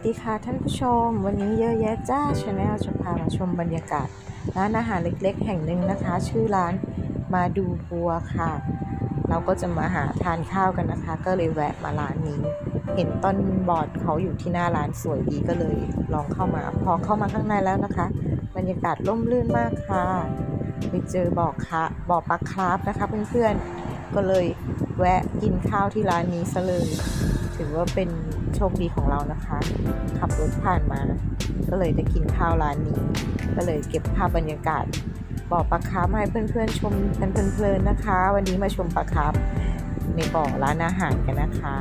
วัสดีค่ะท่านผู้ชม วันนี้เยอะแยะจ้าชาแนลจะพามาชมบรรยากาศร้านอาหารเล็กๆ แห่งหนึ่งนะคะ ชื่อร้านมาดูบัวค่ะ เราก็จะมาหาทานข้าวกันนะคะ ก็เลยแวะมาร้านนี้ เห็นต้นบอร์ดเขาอยู่ที่หน้าร้านสวยดีก็เลยลองเข้ามา พอเข้ามาข้างในแล้วนะคะ บรรยากาศร่มรื่นมากค่ะไปเจอบ่อคะบ่อปลาคราฟนะคะเพื่อนๆก็เลย แวะกินข้าวที่ร้านนี้ซะเลย ถือว่าเป็นโชคดีของเรานะคะ ขับรถผ่านมา ก็เลยได้กินข้าวร้านนี้ ก็เลยเก็บภาพบรรยากาศบ่อปลาคาร์ฟมาให้เพื่อนๆชมกันเพลินๆนะคะ วันนี้มาชมปลาคาร์ฟในบ่อร้านอาหารกันนะคะ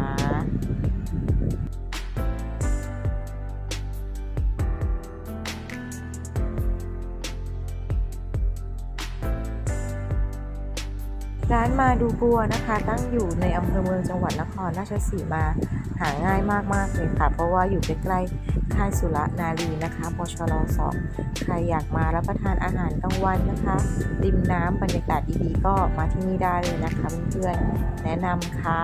ร้านมาดูบัวนะคะ ตั้งอยู่ในอำเภอเมืองจังหวัดนครราชสีมา หาง่ายมากๆเลยค่ะ เพราะว่าอยู่ใกล้ๆค่ายสุรนารีนะคะปชรสองใครอยากมารับประทานอาหารกลางวันนะคะริมน้ำบรรยากาศดีๆก็มาที่นี่ได้เลยนะคะเพื่อนๆแนะนำค่ะ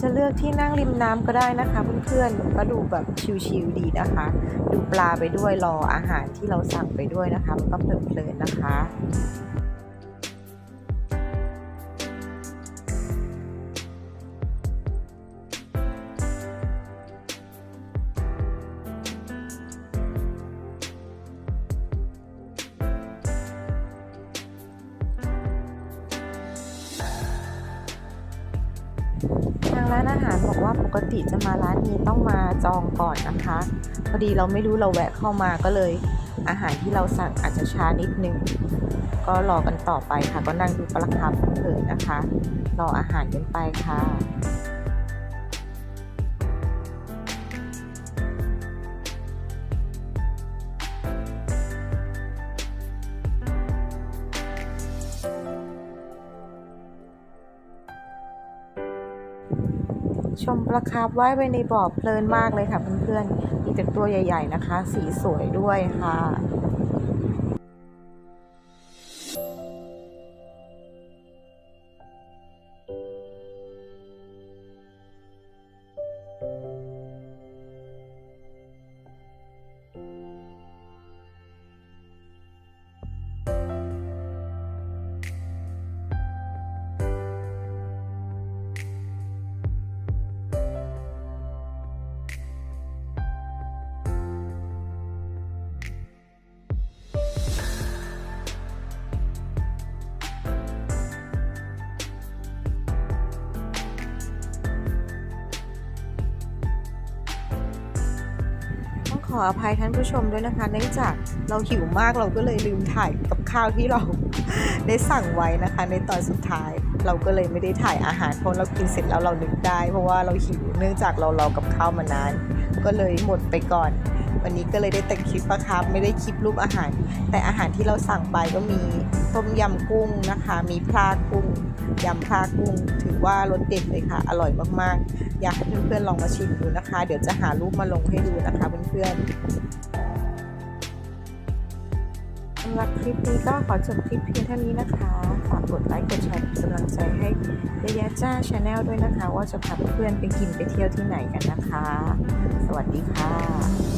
จะเลือกที่นั่งริมน้ำก็ได้นะคะเพื่อนๆก็ดูแบบชิลๆดีนะคะ ดูปลาไปด้วยรออาหารที่เราสั่งไปด้วยนะคะมันก็เพลินๆนะคะ ร้านอาหารบอกว่าปกติจะมาร้านนี้ต้องมาจองก่อนนะคะ พอดีเราไม่รู้เราแวะเข้ามาก็เลย อาหารที่เราสั่งอาจจะช้านิดนึง ก็รอกันต่อไปค่ะ ก็นั่งดูประคาร์ฟเพลินนะคะ รออาหารกันไปค่ะ ชมปลาคาร์ฟว่ายไปในบ่อเพลินมากเลยค่ะเพื่อนๆมีแต่ตัวใหญ่ ๆ นะคะ สีสวยด้วยค่ะ ขออภัยท่านผู้ชมด้วยนะคะ เนื่องจากเราหิวมากเราก็เลยลืมถ่ายกับข้าวที่เราได้สั่งไว้นะคะ ในตอนสุดท้าย เราก็เลยไม่ได้ถ่ายอาหารเพราะเรากินเสร็จแล้วเรานึกได้ เพราะว่าเราหิวเนื่องจากเรารอกับข้าวมานาน ก็เลยหมดไปก่อน วันนี้ก็เลยได้แต่คลิปประครับไม่ได้คลิปรูปอาหาร แต่อาหารที่เราสั่งไปก็มีต้มยำกุ้งนะคะ มีพลากุ้งยำพลากุ้ง ถือว่ารสเด็ดเลยค่ะ อร่อยมากๆ อยากให้เพื่อนๆลองมาชิมดูนะคะ เดี๋ยวจะหารูปมาลงให้ดูนะคะเพื่อนๆสำหรับคลิปนี้ก็ขอจบคลิปเพียงเท่านี้นะคะ ฝากกดไลค์กดแชร์ำลังใจให้ยะจ้าชาแนลด้วยนะคะ ว่าจะพาเพื่อนไปกินไปเที่ยวที่ไหนกันนะคะ สวัสดีค่ะ